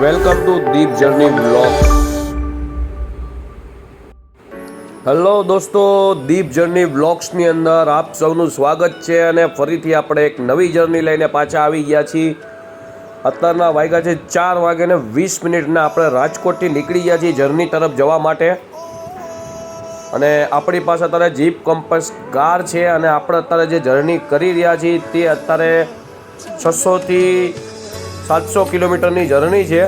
Welcome to Deep journey blogs hello દોસ્તો Deep journey બ્લોગ્સની અંદર આપ સૌનું સ્વાગત છે અને ફરીથી આપણે એક નવી જર્ની લઈને પાછા આવી ગયા છીએ. અત્યારના વાગ્યા છે ચાર વાગ્યાને વીસ મિનિટના આપણે રાજકોટથી નીકળી ગયા છીએ જર્ની તરફ જવા માટે. અને આપણી પાસે અત્યારે જીપ કમ્પસ કાર છે અને આપણે અત્યારે જે જર્ની કરી રહ્યા છીએ તે અત્યારે છસોથી સાતસો કિલોમીટરની જર્ની છે.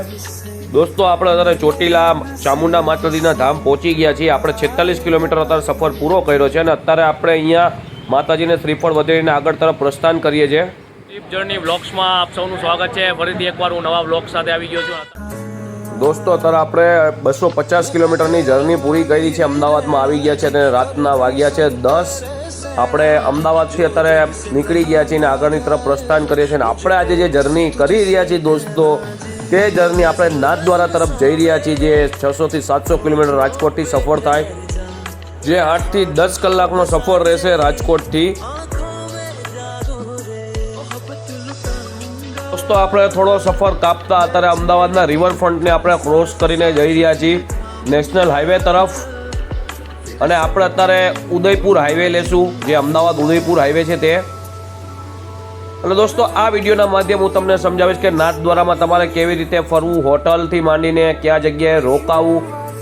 દોસ્તો આપણે અત્યારે ચોટીલા ચામુંડા માતાજીના ધામ પહોંચી ગયા છીએ. આપણે છેતાલીસ કિલોમીટર અત્યારે સફર પૂરો કર્યો છે અને અત્યારે આપણે અહીંયા માતાજીને શ્રીફળ વધેરીને આગળ તરફ પ્રસ્થાન કરીએ છીએ. ટ્રીપ જર્ની વ્લોગ્સમાં આપ સૌનું સ્વાગત છે. ફરીથી એકવાર હું નવા વ્લોગ સાથે આવી ગયો છું. દોસ્તો અત્યારે આપણે બસો પચાસ કિલોમીટરની જર્ની પૂરી કરી છે. અમદાવાદમાં આવી ગયા છે અને રાતના વાગ્યા છે દસ. આપણે અમદાવાદથી અત્યારે નીકળી ગયા છીએ અને આગળની તરફ પ્રસ્થાન કરીએ છીએ. અને આપણે આજે જે જર્ની કરી રહ્યા છીએ દોસ્તો, તે જર્ની આપણે નાથદ્વારા તરફ જઈ રહ્યા છીએ, જે છસોથી સાતસો કિલોમીટર રાજકોટથી સફર થાય. જે આઠથી દસ કલાકનો સફર રહેશે રાજકોટથી. દોસ્તો, આપણે થોડો સફર કાપતા અત્યારે અમદાવાદના રિવરફ્રન્ટને આપણે ક્રોસ કરીને જઈ રહ્યા છીએ. નેશનલ હાઈવે તરફ. અને આપણે અત્યારે ઉદયપુર હાઈવે લેશું, જે અમદાવાદ ઉદયપુર હાઈવે છે તે. અને દોસ્તો, આ વિડીયોના માધ્યમ હું તમને સમજાવીશ કે નાથદ્વારામાં તમારે કેવી રીતે ફરવું, હોટલથી માંડીને કયા જગ્યાએ રોકાવું,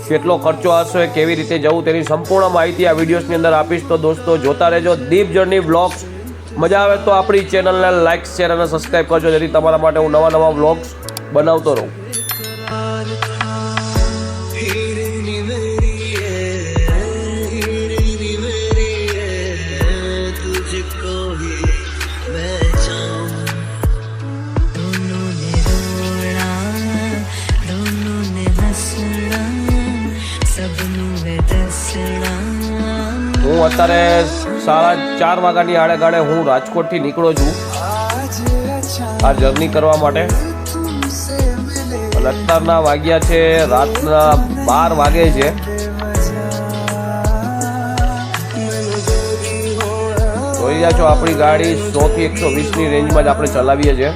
કેટલો ખર્ચો હશે, કેવી રીતે જવું, તેની સંપૂર્ણ માહિતી આ વિડીયોની અંદર આપીશ. તો દોસ્તો, જોતા રહેજો. દીપ જર્ની વ્લોગ્સ મજા આવે તો આપણી ચેનલને લાઇક શેર અને સબસ્ક્રાઈબ કરજો, જેથી તમારા માટે હું નવા નવા વ્લોગ્સ બનાવતો રહું. અત્યારે સાડા ચાર વાગ્યાની આડે ગાડે હું રાજકોટથી નીકળો છું. આ જર્ની કરવા માટે. અને અત્યારના વાગ્યા છે, રાતના બાર વાગે છે. જોઈ રહ્યા છો આપણી ગાડી સો થી એકસો વીસની રેન્જમાં જ આપણે ચલાવીએ છીએ.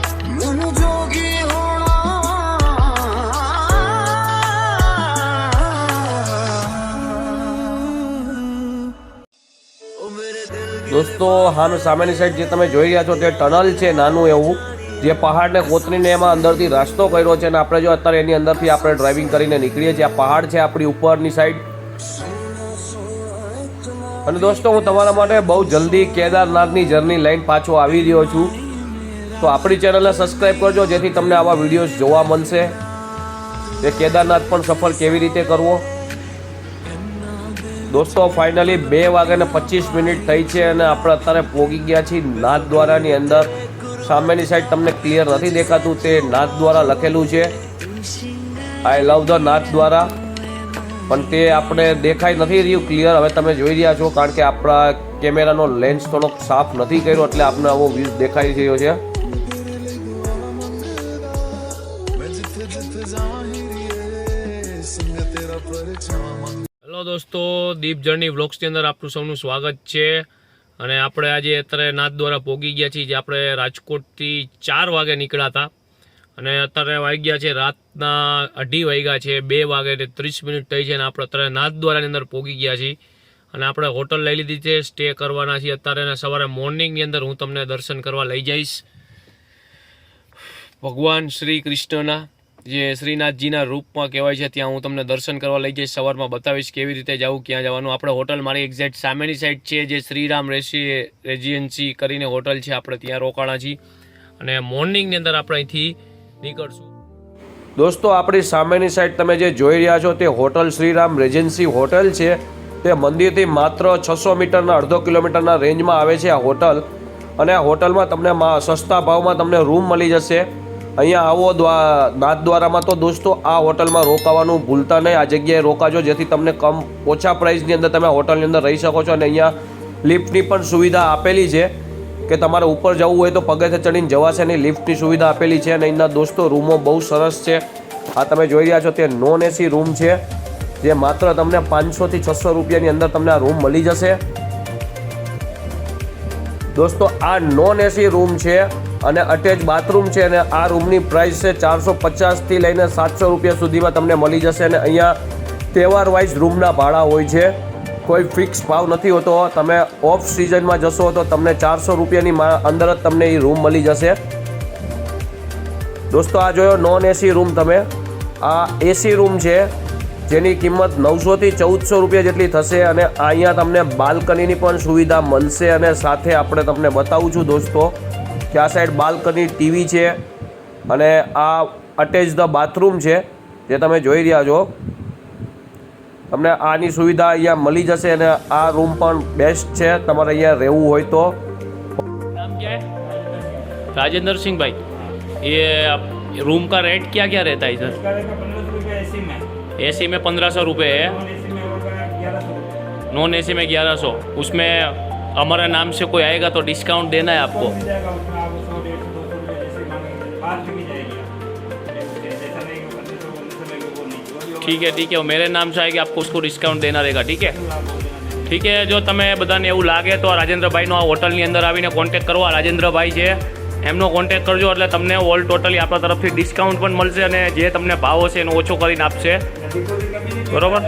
દોસ્તો હાનું સામેની સાઈડ જે તમે જોઈ રહ્યા છો તે ટનલ છે, નાનું એવું, જે પહાડને કોતરીને એમાં અંદરથી રસ્તો કર્યો છે અને આપણે જો અત્યારે એની અંદરથી આપણે ડ્રાઇવિંગ કરીને નીકળીએ છીએ, આ પહાડ છે આપણી ઉપરની સાઈડ અને દોસ્તો, હું તમારા માટે બહુ જલ્દી કેદારનાથની જર્ની લઈને પાછો આવી રહ્યો છું. તો આપણી ચેનલને સબસ્ક્રાઈબ કરજો, જેથી તમને આવા વિડીયોઝ જોવા મળશે. કે કેદારનાથ પણ સફર કેવી રીતે કરવો? દોસ્તો ફાઇનલી બે વાગ્યાને પચીસ મિનિટ થઈ છે અને આપણે અત્યારે પોગી ગયા છીએ નાથ દ્વારાની અંદર. સામેની સાઈડ તમને ક્લિયર નથી દેખાતું, તે નાથ દ્વારા લખેલું છે. આઈ લવ ધ નાથ દ્વારા પણ તે આપણે દેખાઈ નથી રહ્યું ક્લિયર હવે તમે જોઈ રહ્યા છો, કારણ કે આપણા કેમેરાનો લેન્સ થોડોક સાફ નથી કર્યો, એટલે આપણે આવો વ્યૂઝ દેખાઈ રહ્યો છે. દોસ્તો દીપ જર્ની વ્લોગ્સની અંદર આપનું સૌનું સ્વાગત છે. અને આપણે આજે અત્યારે નાથ દ્વારા પોગી ગયા છીએ, જે આપણે રાજકોટથી ચાર વાગે નીકળ્યા હતા. અને અત્યારે વાગ્યા છે, રાતના અઢી વાગ્યા છે, બે વાગે ને ત્રીસ મિનિટ થઈ છે, અને આપણે અત્યારે નાથ દ્વારાની અંદર પોગી ગયા છીએ. અને આપણે હોટલ લઈ લીધી છે, સ્ટે કરવાના છીએ. અત્યારે સવારે મોર્નિંગની અંદર હું તમને દર્શન કરવા લઈ જઈશ. ભગવાન શ્રી કૃષ્ણના જે શ્રીનાથજીના રૂપમાં કહેવાય છે, ત્યાં હું તમને દર્શન કરવા લઈ જઈશ, સવારમાં બતાવીશ કેવી રીતે જવું, ક્યાં જવાનું. આપણે હોટલ મારી એક્ઝેક્ટ સામેની સાઈડ છે, જે શ્રીરામ રેસી રેજીએન્સી કરીને હોટલ છે, આપણે ત્યાં રોકાણા છીએ. અને મોર્નિંગની અંદર આપણે અહીંથી નીકળશું. દોસ્તો, આપણી સામેની સાઈડ તમે જે જોઈ રહ્યા છો, તે હોટલ શ્રીરામ રેજન્સી હોટલ છે. તે મંદિરથી માત્ર છસો મીટરના અડધો કિલોમીટરના રેન્જમાં આવે છે આ હોટલ. અને આ હોટલમાં તમને સસ્તા ભાવમાં તમને રૂમ મળી જશે. અહીંયા આવો નાથ દ્વારામાં તો દોસ્તો આ હોટલમાં રોકાવાનું ભૂલતા નહીં. આ જગ્યાએ રોકાજો, જેથી તમને કમ ઓછા પ્રાઇસની અંદર તમે હોટલની અંદર રહી શકો છો અને અહીંયા લિફ્ટની પણ સુવિધા આપેલી છે કે તમારે ઉપર જવું હોય તો પગેથી ચડીને જવાશે નહીં. લિફ્ટની સુવિધા આપેલી છે અને અહીંના દોસ્તો રૂમો બહુ સરસ છે. આ તમે જોઈ રહ્યા છો તે નોન એસી રૂમ છે, જે માત્ર તમને પાંચસોથી છસો રૂપિયાની અંદર તમને આ રૂમ મળી જશે. દોસ્તો આ નોન એસી રૂમ છે અને અટેચ બાથરૂમ છે અને આ રૂમની પ્રાઇસ છે ચારસો પચાસથી લઈને સાતસો રૂપિયા સુધીમાં તમને મળી જશે અને અહીંયા તહેવાર વાઇઝ રૂમના ભાડા હોય છે. કોઈ ફિક્સ ભાવ નથી હોતો. તમે ઓફ સિઝનમાં જશો તો તમને ચારસો રૂપિયાની અંદર જ તમને એ રૂમ મળી જશે. દોસ્તો, આ જોયો નોન એસી રૂમ તમે. આ એસી રૂમ છે, જેની કિંમત નવસોથી ચૌદસો રૂપિયા જેટલી થશે અને અહીંયા તમને બાલ્કનીની પણ સુવિધા મળશે અને સાથે આપણે તમને બતાવું છું દોસ્તો. કે આ સાઈડ બાલ્કની ટીવી છે અને આ અટેચ ધ બાથરૂમ છે જે તમે જોઈ રહ્યા છો તમને આની સુવિધા અહીંયા મળી જશે અને આ રૂમ પણ બેસ્ટ છે તમારે અહીંયા રહેવું હોય તો नाम क्या है राजेंद्र सिंह भाई ये आप- रूम का रेट क्या क्या रहता है सर पंद्रह सौ रुपये एसी में एसी में पंद्रह सौ रुपये है नॉन एसी में होगा ग्यारह सौ नॉन एसी में ग्यारह सौ उसमें हमारे नाम से कोई आएगा तो डिस्काउंट देना है आपको जो भी होगा ठीक है ठीक है वो मेरे नाम से आएगी आपको उसको डिस्काउंट देना रहेगा ठीक है आप बोल देना ઠીક છે જો તમે બધાને એવું લાગે તો આ રાજેન્દ્રભાઈનો આ હોટલની અંદર આવીને કોન્ટેક્ટ કરો આ રાજેન્દ્રભાઈ છે એમનો કોન્ટેક્ટ કરજો એટલે તમને ઓલ ટોટલી આપણા તરફથી ડિસ્કાઉન્ટ પણ મળશે અને જે તમને ભાવ હશે એનો ઓછો કરીને આપશે डिपॉजिट कभी नहीं બરોબર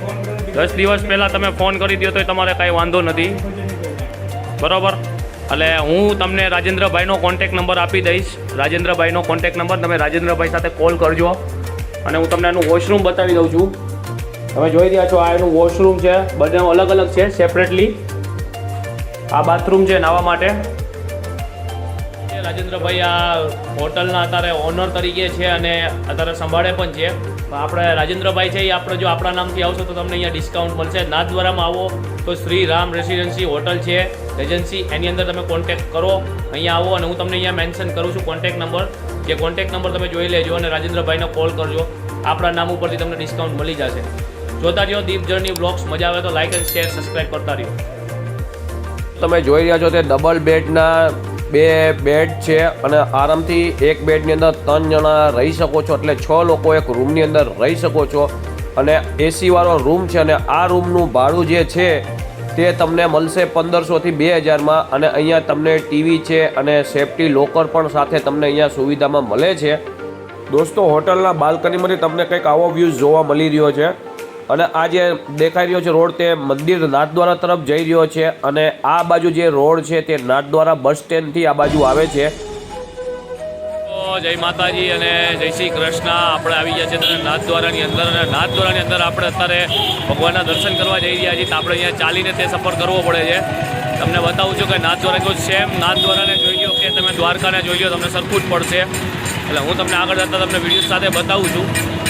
फोन करो દસ દિવસ પહેલાં તમે ફોન કરી દો તો તમારે કાંઈ વાંધો નથી બરોબર એટલે હું તમને રાજેન્દ્રભાઈનો કોન્ટેક્ટ નંબર આપી દઈશ. રાજેન્દ્રભાઈનો કોન્ટેક નંબર તમે રાજેન્દ્રભાઈ સાથે કોલ કરજો. અને હું તમને એનું વોશરૂમ બતાવી દઉં છું. તમે જોઈ રહ્યા છો, આ એનું વોશરૂમ છે. બંને અલગ અલગ છે સેપરેટલી આ બાથરૂમ છે નાવા માટે. રાજેન્દ્રભાઈ, આ હોટલના અત્યારે ઓનર તરીકે છે અને અત્યારે સંભાળે પણ છે. આપણે રાજેન્દ્રભાઈ છે એ આપણે જો આપણા નામથી આવશો તો તમને અહીંયા ડિસ્કાઉન્ટ મળશે. નાથદ્વારામાં આવો તો શ્રી રામ રેસિડેન્સી હોટલ છે. એજન્સી, એની અંદર તમે કોન્ટેક્ટ કરો, અહીંયા આવો અને હું તમને અહીંયા મેન્શન કરું છું કોન્ટેક્ટ નંબર જે કોન્ટેક્ટ નંબર તમે જોઈ લેજો અને રાજેન્દ્રભાઈને કોલ કરજો. આપણા નામ ઉપરથી તમને ડિસ્કાઉન્ટ મળી જશે. જોતા રહ્યો દીપ જર્ની બ્લોગ્સ મજા આવે તો લાઇક એન્ડ શેર સબસ્ક્રાઈબ કરતા રહ્યો. તમે જોઈ રહ્યા છો તે ડબલ બેડના બે બેડ છે અને આરામથી એક બેડની અંદર ત્રણ જણા રહી શકો છો. એટલે છ લોકો એક રૂમની અંદર રહી શકો છો. અને એસી વાળો રૂમ છે અને આ રૂમનું ભાડું જે છે તે તમને મળશે પંદરસોથી બે હજારમાં અને અહીંયા તમને ટીવી છે અને સેફટી લોકર પણ સાથે તમને અહીંયા સુવિધામાં મળે છે. દોસ્તો, હોટલના બાલ્કનીમાંથી તમને કંઈક આવો વ્યૂઝ જોવા મળી રહ્યો છે. અને આ જે દેખાઈ રહ્યો છે રોડ તે મંદિર નાથદ્વારા તરફ જઈ રહ્યો છે અને આ બાજુ જે રોડ છે તે નાથદ્વારા બસ સ્ટેન્ડથી આ બાજુ આવે છે. જય માતાજી અને જય શ્રી કૃષ્ણ. આપણે આવી ગયા છે નાથ દ્વારાની અંદર અને નાથ દ્વારાની અંદર આપણે અત્યારે ભગવાનના દર્શન કરવા જઈ રહ્યા છીએ. તો આપણે અહીંયા ચાલીને તે સફર કરવો પડે છે. તમને બતાવું છું કે નાથ દ્વારા કોઈ સેમ નાથ દ્વારાને જોઈ લો કે તમે દ્વારકાને જોઈ લો તમને સરખું જ પડશે. એટલે હું તમને આગળ જતાં તમને વીડિયો સાથે બતાવું છું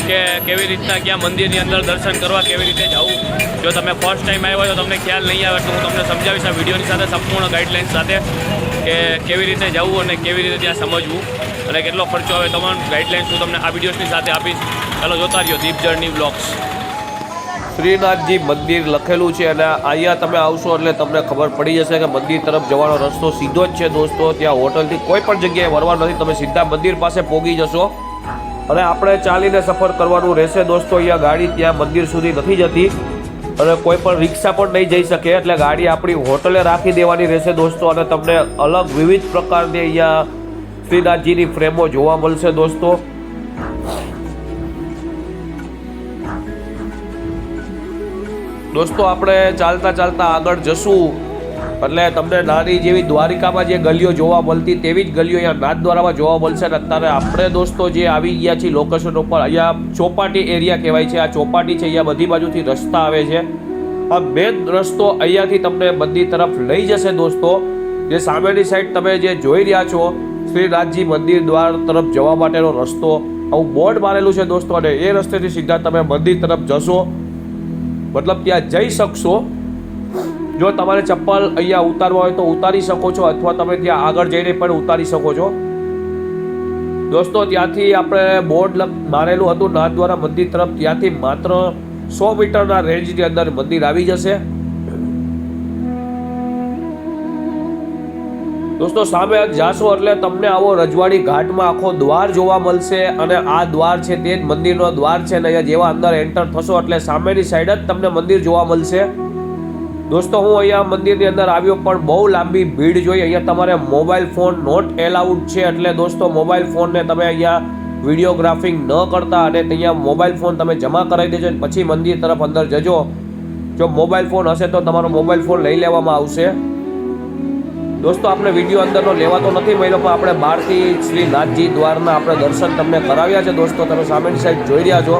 કે કેવી રીતના ક્યાં મંદિરની અંદર દર્શન કરવા કેવી રીતે જવું. જો તમે ફર્સ્ટ ટાઈમ આવ્યા તો તમને ખ્યાલ નહીં આવે, તો હું તમને સમજાવીશ આ વિડીયોની સાથે સંપૂર્ણ ગાઈડલાઇન્સ સાથે કે કેવી રીતે જવું અને કેવી રીતે ત્યાં સમજવું. અને કેટલો ખર્ચો આવે તમામ ગાઈડલાઇન્સ હું તમને આ વિડીયોની સાથે આપીશ. ચાલો જોતા રહ્યો દીપ જર્ની બ્લોગ્સ શ્રીનાથજી મંદિર લખેલું છે અને અહીંયા તમે આવશો એટલે તમને ખબર પડી જશે કે મંદિર તરફ જવાનો રસ્તો સીધો જ છે દોસ્તો. ત્યાં હોટલથી કોઈ પણ જગ્યાએ વરવાનું નથી. તમે સીધા મંદિર પાસે પહોંચી જશો. અને આપણે ચાલીને સફર કરવાનું રહેશે દોસ્તો. અહીંયા ગાડી ત્યાં મંદિર સુધી નથી જતી. અને કોઈ પણ રિક્ષા પણ નહીં જઈ શકે. એટલે ગાડી આપણી હોટલે રાખી દેવાની રહેશે દોસ્તો. અને તમને અલગ વિવિધ પ્રકારની અહીંયા શ્રીનાથજીની ફ્રેમો જોવા મળશે દોસ્તો. દોસ્તો, આપણે ચાલતા ચાલતા આગળ જશું. એટલે તમને નાની જેવી દ્વારિકામાં જે ગલીઓ જોવા મળતી તેવી જ ગલીઓ અહીંયા નાથદ્વારામાં જોવા મળશે અને અત્યારે આપણે દોસ્તો જે આવી ગયા છીએ લોકેશન ઉપર, અહીંયા ચોપાટી એરિયા કહેવાય છે. આ ચોપાટી છે, અહીંયા બધી બાજુથી રસ્તા આવે છે. આ મેન રસ્તો અહીંયાથી તમને મંદિર તરફ લઈ જશે દોસ્તો. જે સામેની સાઈડ તમે જે જોઈ રહ્યા છો શ્રીનાથજી મંદિર દ્વાર તરફ જવા માટેનો રસ્તો આવું બોર્ડ મારેલું છે દોસ્તો, અને એ રસ્તેથી સીધા તમે મંદિર તરફ જશો. મતલબ ત્યાં જઈ શકશો. જો તમારે ચપ્પલ અહીંયા ઉતારવા હોય તો ઉતારી શકો છો, અથવા તમે ત્યાં આગળ જઈને પણ ઉતારી શકો છો. દોસ્તો, ત્યાંથી આપણે બોર્ડ મારેલું હતું નાથ દ્વારા મંદિર તરફ. ત્યાંથી માત્ર સો મીટરના રેન્જની અંદર મંદિર આવી જશે. દોસ્તો, સામે જાશો એટલે તમને આવો રજવાડી ઘાટમાં આખો દ્વાર જોવા મળશે અને આ દ્વાર છે તે જ મંદિરનો દ્વાર છે અને અહીંયા જેવા અંદર એન્ટર થશો એટલે સામેની સાઈડ જ તમને મંદિર જોવા મળશે. દોસ્તો, હું અહીંયા મંદિરની અંદર આવ્યો પણ બહુ લાંબી ભીડ જોઈ. અહીંયા તમારે મોબાઈલ ફોન નોટ એલાઉડ છે એટલે દોસ્તો મોબાઈલ ફોનને તમે અહીંયા વિડીયોગ્રાફિંગ ન કરતા અને અહીંયા મોબાઈલ ફોન તમે જમા કરાવી દેજો પછી મંદિર તરફ અંદર જજો. જો મોબાઈલ ફોન હશે તો તમારો મોબાઈલ ફોન લઈ લેવામાં આવશે. દોસ્તો, આપણે વીડિયો અંદરનો લેવાતો નથી મળ્યો પણ આપણે બહારથી શ્રી નાથજી દ્વારના આપણે દર્શન તમને કરાવ્યા છે દોસ્તો. તમે સામેની સાઈડ જોઈ રહ્યા છો.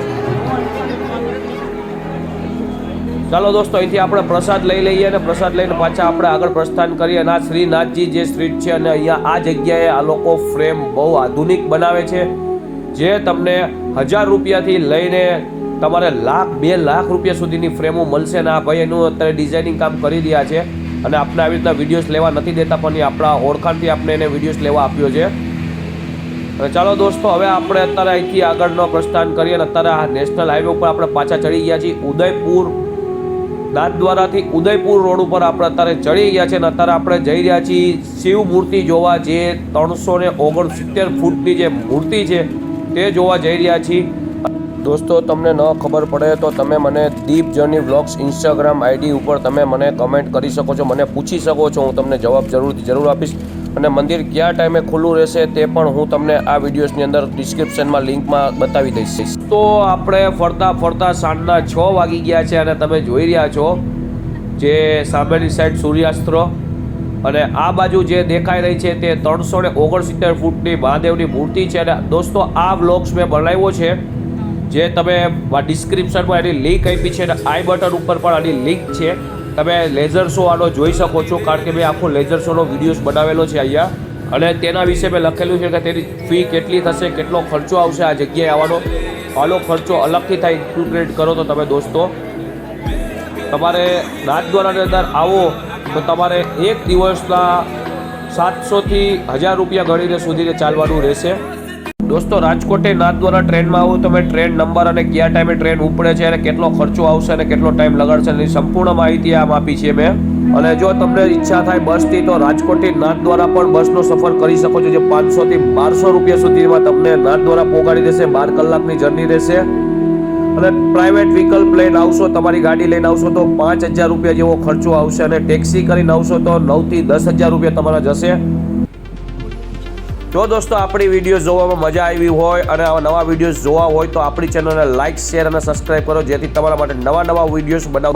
ચાલો દોસ્તો, અહીંથી આપણે પ્રસાદ લઈ લઈએ અને પ્રસાદ લઈને પાછા આપણે આગળ પ્રસ્થાન કરીએ. અને આ શ્રીનાથજી જે સ્ટ્રીટ છે અને અહીંયા આ જગ્યાએ આ લોકો ફ્રેમ બહુ આધુનિક બનાવે છે, જે તમને હજાર રૂપિયાથી લઈને તમારે લાખ, બે લાખ રૂપિયા સુધીની ફ્રેમો મળશે. અને આ ભાઈ એનું અત્યારે ડિઝાઇનિંગ કામ કરી રહ્યા છે. અને આપણે આવી રીતના વિડીયોઝ લેવા નથી દેતા, પણ એ આપણા ઓળખાણથી આપણે એને વિડીયોઝ લેવા આપ્યો છે. અને ચાલો દોસ્તો, હવે આપણે અત્યારે અહીંથી આગળનો પ્રસ્થાન કરીએ અને અત્યારે આ નેશનલ હાઈવે ઉપર આપણે પાછા ચડી ગયા છીએ. ઉદયપુર દ્વારાથી ઉદયપુર રોડ ઉપર આપણે અત્યારે ચડી ગયા છે અને અત્યારે આપણે જઈ રહ્યા છીએ શિવ મૂર્તિ જોવા, જે ત્રણસો ને ઓગણસિત્તેર ફૂટની જે મૂર્તિ છે, તે જોવા જઈ રહ્યા છીએ. દોસ્તો, તમને ન ખબર પડે તો તમે મને Deep journey vlogs Instagram ID ઉપર તમે મને કમેન્ટ કરી શકો છો, મને પૂછી શકો છો, હું તમને જવાબ જરૂરથી જરૂર આપીશ. અને મંદિર કયા ટાઈમે ખુલ્લું રહેશે તે પણ હું તમને આ વિડીયોઝની અંદર ડિસ્ક્રિપ્શનમાં લિંકમાં બતાવી દઈશ. તો આપણે ફરતા ફરતા સાંજના છ વાગી ગયા છે અને તમે જોઈ રહ્યા છો જે સામેની સાઈડ સૂર્યાસ્ત્ર અને આ બાજુ જે દેખાઈ રહી છે તે ત્રણસો ને ઓગણસિત્તેર ફૂટની મહાદેવની મૂર્તિ છે. અને દોસ્તો, આ વ્લોગ્સ મેં બનાવ્યો છે જે તમે ડિસ્ક્રિપ્શનમાં એની લિંક આપી છે અને આઈ બટન ઉપર પણ આની લિંક છે. તમે લેઝર શો આનો જોઈ શકો છો, કારણ કે મેં આખો લેઝર શોનો વિડીયોઝ બનાવેલો છે અહીંયા. અને તેના વિશે મેં લખેલું છે કે તેની ફી કેટલી થશે, કેટલો ખર્ચો આવશે આ જગ્યાએ આવવાનો. આનો ખર્ચો અલગથી થાય ઇન્ક્લુડેડ કરો તો તમે દોસ્તો. તમારે રાજદ્વારાની અંદર આવો તો તમારે એક દિવસના સાતસોથી હજાર રૂપિયા ગણીને સુધીને ચાલવાનું રહેશે. દોસ્તો, રાજકોટે નાથદ્વારા ટ્રેનમાં આવું, તમે ટ્રેન નંબર અને કયા ટાઈમે ટ્રેન ઉપડે છે અને કેટલો ખર્ચો આવશે અને કેટલો ટાઈમ લગાડશે એની સંપૂર્ણ માહિતી આમ આપી છે મેં. અને જો તમને ઈચ્છા થાય બસથી, તો રાજકોટથી નાથદ્વારા પણ બસનો સફર કરી શકો છો, જે પાંચસોથી બારસો રૂપિયા સુધીમાં તમને નાથદ્વારા પહોંચાડી દેશે, બાર કલાકની જર્ની રહેશે. અને પ્રાઇવેટ વ્હીકલ લઈને આવશો, તમારી ગાડી લઈને આવશો, તો પાંચ હજાર રૂપિયા જેવો ખર્ચો આવશે અને ટેક્સી કરીને આવશો, તો નવથી દસ હજાર રૂપિયા તમારા જશે. જો દોસ્તો આપણી વીડિયો જોવામાં મજા આવી હોય અને આવા નવા વિડીયોઝ જોવા હોય તો આપણી ચેનલને લાઇક શેર અને સબસ્ક્રાઇબ કરો જેથી તમારા માટે નવા નવા વિડીયોઝ બનાવ